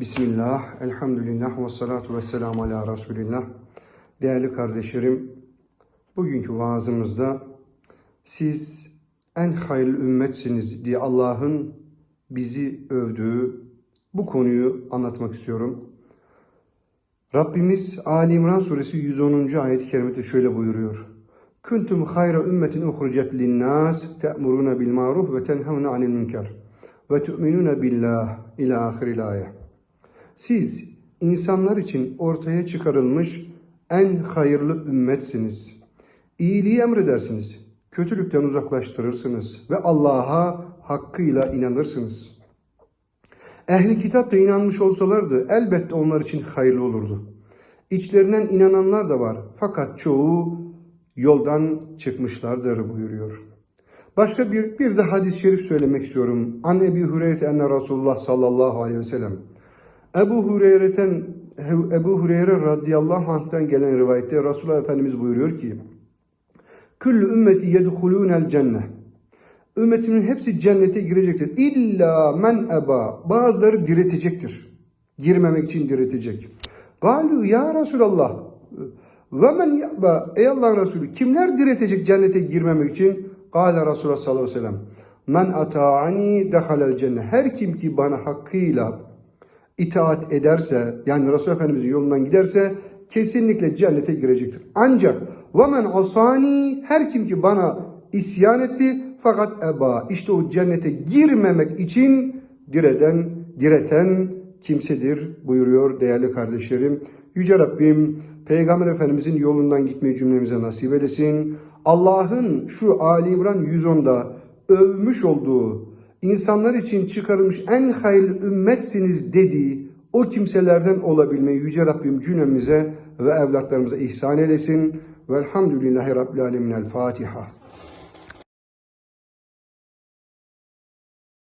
Bismillah, elhamdülillah ve salatu ve selamu ala Resulillah. Değerli kardeşlerim, bugünkü vaazımızda siz en hayırlı ümmetsiniz diye Allah'ın bizi övdüğü bu konuyu anlatmak istiyorum. Rabbimiz Ali İmran suresi 110. ayet-i kerimede şöyle buyuruyor. Kuntum hayra ümmetin uhricet linnas te'muruna bil maruf ve tenhavna anil münker ve tu'minuna billah ila ahiril ayet. Siz insanlar için ortaya çıkarılmış en hayırlı ümmetsiniz. İyiliği emredersiniz, kötülükten uzaklaştırırsınız ve Allah'a hakkıyla inanırsınız. Ehli kitap da inanmış olsalardı elbette onlar için hayırlı olurdu. İçlerinden inananlar da var fakat çoğu yoldan çıkmışlardır buyuruyor. Başka bir, bir de hadis-i şerif söylemek istiyorum. An Ebi Hureyre enne Resulullah sallallahu aleyhi ve sellem. Ebu Hureyre'ten Ebu Hureyre radıyallahu anh'tan gelen rivayette Resulullah Efendimiz buyuruyor ki Küllü ümmeti yedhulûnel cennet Ümmetimin hepsi cennete girecektir. İlla men eba. Bazıları diretecektir. Girmemek için diretecek. Galu ya Resulallah. Ve men yaba. Ey Allah'ın Resulü. Kimler diretecek cennete girmemek için? Gale Resulullah sallallahu aleyhi ve sellem. Men ata'ani dehalel cennet. Her kim ki bana hakkıyla itaat ederse yani Resul Efendimizin yolundan giderse kesinlikle cennete girecektir. Ancak ve asani her kim ki bana isyan etti fakat eba işte o cennete girmemek için direden direten kimsedir buyuruyor değerli kardeşlerim. Yüce Rabbim Peygamber Efendimizin yolundan gitmeyi cümlemize nasip eylesin. Allah'ın şu Ali İmran 110'da övmüş olduğu insanlar için çıkarılmış en hayırlı ümmetsiniz dediği o kimselerden olabilmeyi Yüce Rabbim cümlemize ve evlatlarımıza ihsan eylesin. Velhamdülillahi Rabbil Alemin. El Fatiha.